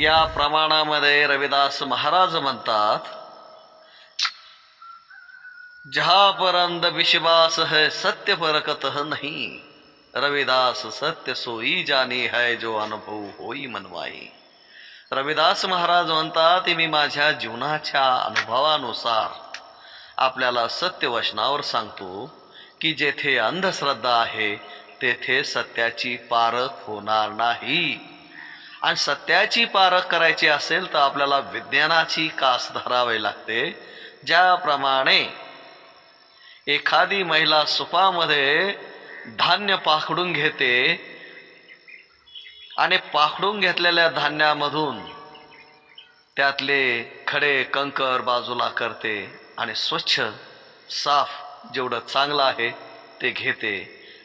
या प्रमाणामध्ये रविदास महाराज म्हणतात जहापरंद अंध विश्वास है सत्य परकत नाही। रविदास सत्य सोई जानी है जो अनुभव होई मनवाई। रविदास महाराज म्हणतात मी माझ्या जीवनाच्या अनुभवानुसार आपल्याला सत्य वचनावर सांगतो की जेथे अंधश्रद्धा आहे तेथे सत्याची पारख होणार नाही. आणि सत्याची पारख करायची असेल तर आपल्याला विज्ञानाची कास धरावी लागते. ज्याप्रमाणे एखादी महिला सुपामध्ये धान्य पाखडून घेते आणि पाखडून घेतलेल्या धान्यामधून त्यातले खडे कंकर बाजूला करते आणि स्वच्छ साफ जेवढं चांगलं आहे ते घेते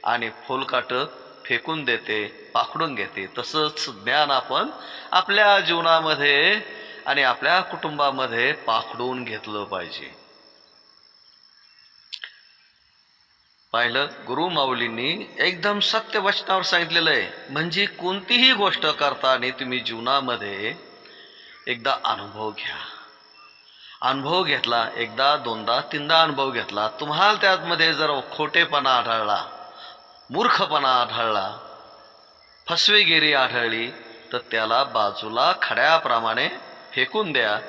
आणि फुलकाटत फेकून देते पाखडून घेते. तसंच ज्ञान आपण आपल्या जीवनामध्ये आणि आपल्या कुटुंबामध्ये पाखडून घेतलं पाहिजे. पाहिलं गुरु माऊलींनी एकदम सत्य वचनावर सांगितलेलं आहे. म्हणजे कोणतीही गोष्ट करताना तुम्ही जीवनामध्ये एकदा अनुभव घ्या. अनुभव घेतला एकदा दोनदा तीनदा अनुभव घेतला. तुम्हाला त्यामध्ये जर खोटेपणा आढळला मूर्खपणा आढळला. फसवेगिरी आढळली तर त्याला बाजूला खड्याप्रमाणे फेकून द्या.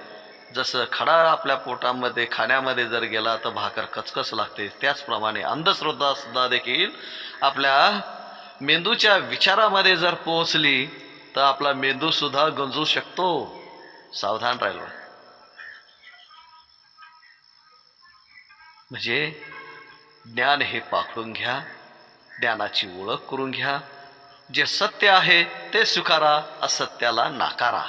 जसं खडा आपल्या पोटामध्ये खाण्यामध्ये जर गेला तर भाकर कचकच लागते. त्याचप्रमाणे अंधश्रद्धासुद्धा देखील आपल्या मेंदूच्या विचारामध्ये जर पोहोचली तर आपला मेंदूसुद्धा गंजू शकतो. सावधान राहिलो. म्हणजे ज्ञान हे पाखडून घ्या. ज्ञानाची ओळख करून घ्या. जे सत्य आहे ते स्वीकारा असत्याला नाकारा.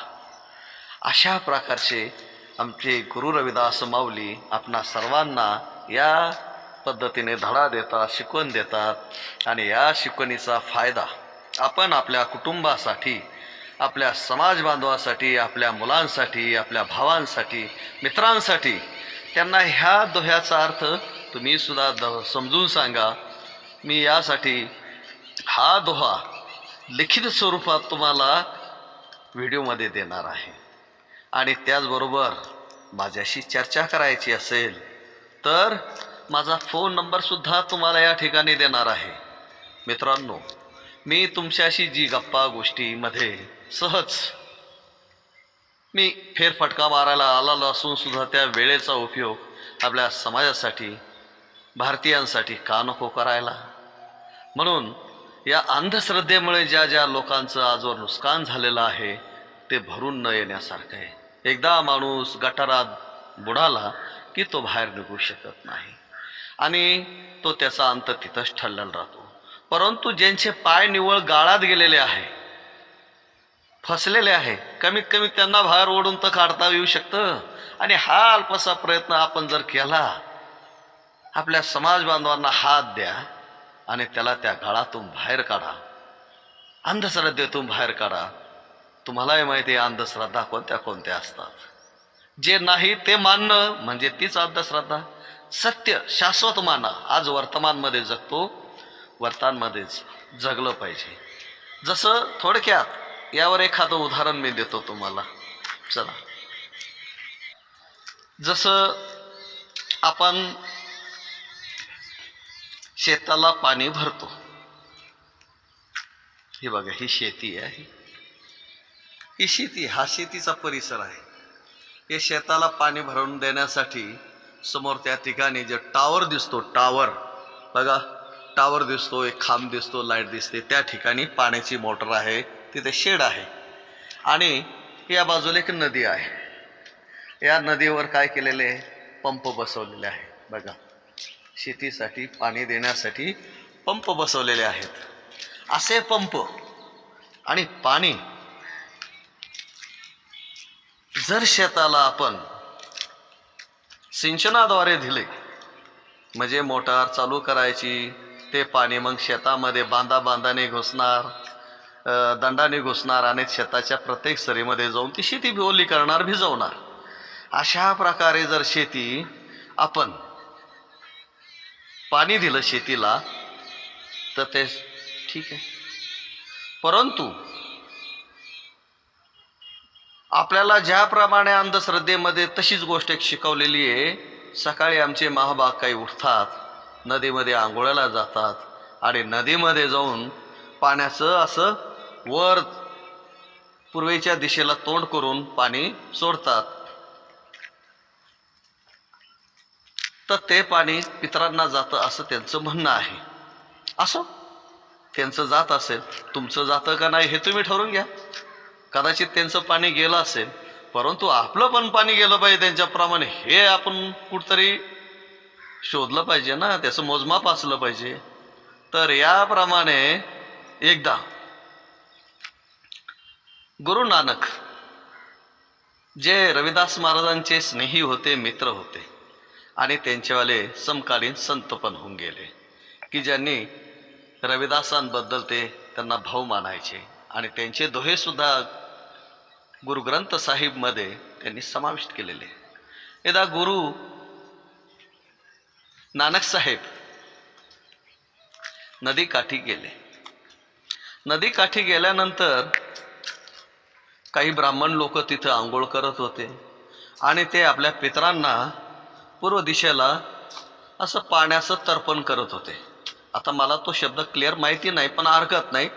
अशा प्रकारचे आमचे गुरु रविदास माऊली आपणा सर्वांना या पद्धतीने धडा देतात शिकवण देतात आणि या शिकवणीचा फायदा आपण आपल्या कुटुंबासाठी आपल्या समाज बांधवासाठी आपल्या मुलांसाठी आपल्या भावांसाठी मित्रांसाठी त्यांना ह्या दोह्याचा अर्थ तुम्ही सुद्धा द समजून सांगा. मी यासाठी हा दोहा लिखित स्वरूपात तुम्हाला व्हिडिओमध्ये देणार आहे. आणि त्याचबरोबर माझ्याशी चर्चा करायची असेल तर माझा फोन नंबरसुद्धा तुम्हाला या ठिकाणी देणार आहे. मित्रांनो मी तुमच्याशी जी गप्पा गोष्टीमध्ये सहज मी फेरफटका मारायला आलेलो असून सुद्धा त्या वेळेचा उपयोग आपल्या समाजासाठी भारतीयांसाठी का नको करायला? म्हणून या अंधश्रद्धेमुळे ज्या ज्या लोकांचं आजवर नुकसान झालेलं आहे ते भरून न येण्यासारखं आहे. एकदा माणूस गटारात बुडाला की तो बाहेर निघू शकत नाही. आणि तो त्याचा अंत तिथंच ठरलेला राहतो. परंतु ज्यांचे पाय निवळ गाळात गेलेले आहे फसलेले आहे कमीत कमी त्यांना बाहेर ओढून तर काढता येऊ शकतं. आणि हा अल्पसा प्रयत्न आपण जर केला आपल्या समाज बांधवांना हात द्या आणि त्याला त्या गाळातून बाहेर काढा. अंधश्रद्धेतून बाहेर काढा. तुम्हालाही माहिती आहे अंधश्रद्धा कोणत्या कोणत्या असतात. जे नाही ते मानणं म्हणजे तीच अंधश्रद्धा. सत्य शाश्वत माना. आज वर्तमानमध्ये जगतो वर्तमानमध्येच जगलं पाहिजे. जसं थोडक्यात यावर एखादं उदाहरण मी देतो तुम्हाला. चला. जसं आपण शेताला पाणी भरतो. हे बघा ही शेती आहे. ही शेती हा शेतीचा परिसर आहे. हे शेताला पाणी भरून देण्यासाठी समोर त्या ठिकाणी जे टावर दिसतो टावर बघा टावर दिसतो एक खांब दिसतो लाइट दिसते. त्या ठिकाणी पाण्याची मोटर आहे तिथे शेड आहे. आणि या बाजूला एक नदी आहे. या नदीवर काय केलेले पंप बसवलेले आहे. बघा. शेतीसाठी पाणी देण्यासाठी पंप बसवलेले आहेत. असे पंप आणि पाणी जर शेताला आपण सिंचनाद्वारे दिले म्हणजे मोटार चालू करायची ते पाणी मग शेतामध्ये बांधा बांधाने घुसणार दंडाने घुसणार आणि शेताच्या प्रत्येक सरीमध्ये जाऊन ती शेती ओली करणार भिजवणार. अशा प्रकारे जर शेती आपण पाणी दिलं शेतीला तर ते ठीक आहे. परंतु आपल्याला ज्याप्रमाणे अंधश्रद्धेमध्ये तशीच गोष्ट एक शिकवलेली आहे सकाळी आमचे महाबाग काही उठतात नदीमध्ये आंघोळ्याला जातात आणि नदीमध्ये जाऊन पाण्याचं असं वर पूर्वेच्या दिशेला तोंड करून पाणी सोडतात. तर ते पाणी पितरांना जातं असं त्यांचं म्हणणं आहे. असो. त्यांचं जात असेल तुमचं जातं का नाही हे तुम्ही ठरवून घ्या. कदाचित त्यांचं पाणी गेलं असेल परंतु आपलं पण पाणी गेलं पाहिजे त्यांच्याप्रमाणे. हे आपण कुठतरी शोधलं पाहिजे ना त्याचं मोजमाप असलं पाहिजे. तर याप्रमाणे एकदा गुरु नानक जे रविदास महाराजांचे स्नेही होते मित्र होते आणि त्यांचेवाले समकालीन संत पण होऊन गेले की ज्यांनी रविदासांबद्दल ते त्यांना भाऊ मानायचे. आणि त्यांचे दोहेसुद्धा गुरुग्रंथ साहिबमध्ये त्यांनी समाविष्ट केलेले. एकदा गुरु नानक साहेब नदीकाठी गेले. नदीकाठी गेल्यानंतर काही ब्राह्मण लोक तिथं आंघोळ करत होते. आणि ते आपल्या पितरांना पूर्व दिशेला असं पाण्याचं तर्पण करत होते. आता मला तो शब्द क्लिअर माहिती नाही पण हरकत नाही.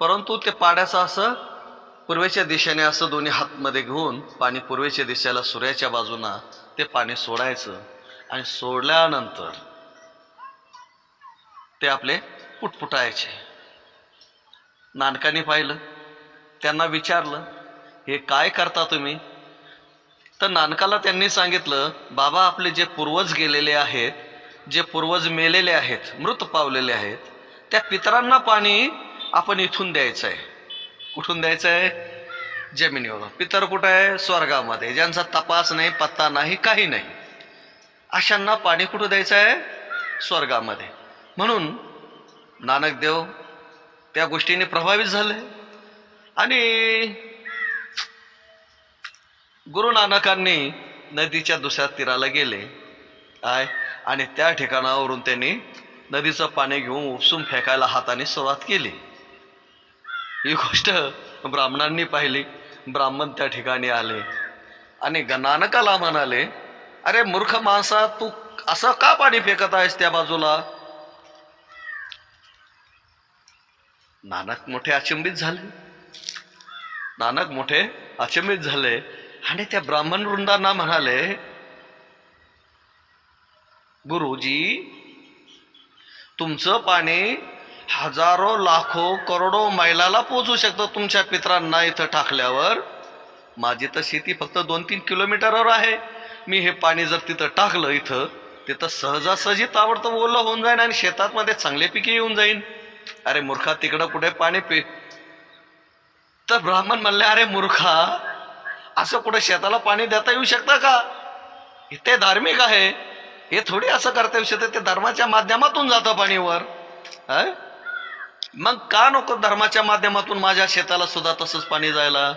परंतु ते पाण्याचं असं पूर्वेच्या दिशेने असं दोन्ही हातमध्ये घेऊन पाणी पूर्वेच्या दिशेला सूर्याच्या बाजूनं ते पाणी सोडायचं. आणि सोडल्यानंतर ते आपले पुटपुटायचे. नानकाने पाहिलं त्यांना विचारलं हे काय करता तुम्ही? तर नानकाला त्यांनी सांगितलं बाबा आपले जे पूर्वज गेलेले आहेत जे पूर्वज मेलेले आहेत मृत पावलेले आहेत त्या पितरांना पाणी आपण इथून द्यायचं आहे कुठून द्यायचं आहे जमिनीवर पितर कुठं आहे? स्वर्गामध्ये. ज्यांचा तपास नाही पत्ता नाही काही नाही. अशांना पाणी कुठं द्यायचं आहे स्वर्गामध्ये. म्हणून नानकदेव त्या गोष्टीने प्रभावित झाले. आणि गुरु नानकांनी नदीच्या दुसऱ्या तीराला गेले. आय आणि त्या ठिकाणावरून त्यांनी नदीचं पाणी घेऊन उपसून फेकायला हाताने सुरुवात केली. ही गोष्ट ब्राह्मणांनी पाहिली. ब्राह्मण त्या ठिकाणी आले. आणि ग- नानकाला म्हणाले अरे मूर्ख माणसा तू असं का पाणी फेकत आहेस त्या बाजूला? नानक मोठे अचंबित झाले. नानक मोठे अचंबित झाले. आणि त्या ब्राह्मण वृंदांना म्हणाले गुरुजी तुमचं पाणी हजारो लाखो करोडो मैलाला पोचू शकतं तुमच्या पित्रांना इथं टाकल्यावर. माझी तर शेती फक्त दोन तीन किलोमीटरवर आहे. मी हे पाणी जर तिथं टाकलं इथं तिथं सहजासहजी ताबडतोब ओलं होऊन जाईन आणि शेतातमध्ये चांगले पिके येऊन जाईन. अरे मूर्खा तिकडं कुठे पाणी पि? तर ब्राह्मण म्हणले अरे मूर्खा असं कुठं शेताला पाणी देता येऊ शकतं का? ते धार्मिक आहे. हे थोडी असं करता येऊ शकतं. ते धर्माच्या माध्यमातून जातं पाणीवर. मग का नको धर्माच्या माध्यमातून माझ्या शेताला सुद्धा तसंच पाणी जायला?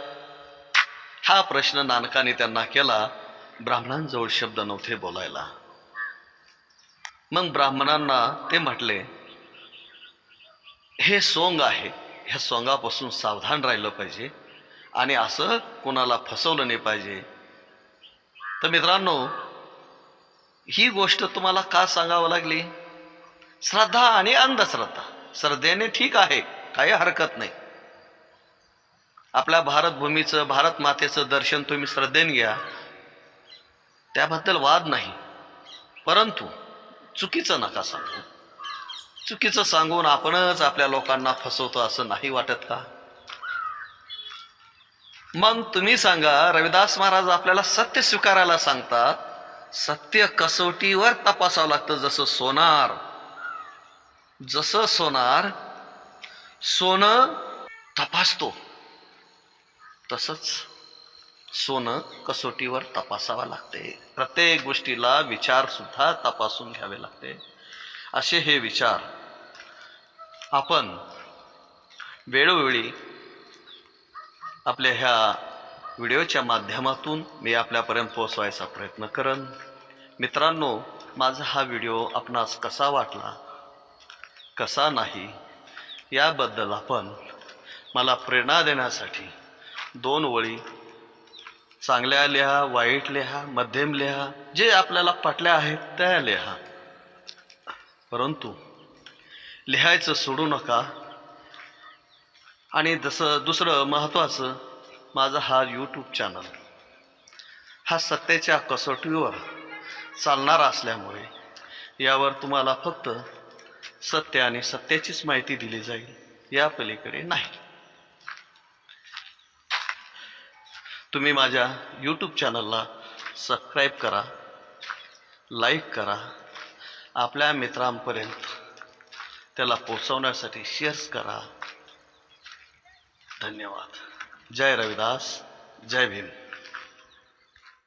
हा प्रश्न नानकाने त्यांना केला. ब्राह्मणांजवळ शब्द नव्हते बोलायला. मग ब्राह्मणांना ते म्हटले हे सोंग आहे. ह्या सोंगापासून सावधान राहिलं पाहिजे. आणि असं कोणाला फसवलं नाही पाहिजे. तर मित्रांनो ही गोष्ट तुम्हाला का सांगावं लागली? श्रद्धा आणि अंधश्रद्धा श्रद्धेने ठीक आहे काही हरकत नाही. आपल्या भारतभूमीचं भारत मातेचं दर्शन तुम्ही श्रद्धेने घ्या. त्याबद्दल वाद नाही. परंतु चुकीचं नका सांगू. चुकीचं सांगून आपणच आपल्या लोकांना फसवतो असं नाही वाटत का? मग तुम्ही सांगा रविदास महाराज आपल्याला सत्य स्वीकारायला सांगतात. सत्य कसोटीवर तपासावं लागतं जसं सोनार. जसं सोनार सोनं तपासतो. तसंच सोनं कसोटीवर तपासावं लागते. प्रत्येक गोष्टीला विचारसुद्धा तपासून घ्यावे लागते. असे हे विचार आपण वेळोवेळी आपल्या ह्या व्हिडिओच्या माध्यमातून मी आपल्यापर्यंत पोचवायचा प्रयत्न करन. मित्रांनो माझा हा व्हिडिओ आपणास कसा वाटला? कसा नाही? याबद्दल आपण मला प्रेरणा देण्यासाठी दोन वळी चांगल्या लिहा वाईट लिहा मध्यम लिहा जे आपल्याला पटल्या आहेत त्या लिहा. परंतु लिहायचं सोडू नका. आणि जसं दुसरं महत्त्वाचं माझा हा यूट्यूब चॅनल हा सत्याच्या कसोटीवर चालणारा असल्यामुळे यावर तुम्हाला फक्त सत्य आणि सत्याचीच माहिती दिली जाईल या पलीकडे नाही. तुम्ही माझ्या यूट्यूब चॅनलला सबस्क्राईब करा लाईक करा आपल्या मित्रांपर्यंत त्याला पोचवण्यासाठी शेअर्स करा. धन्यवाद. जय रविदास जय भीम.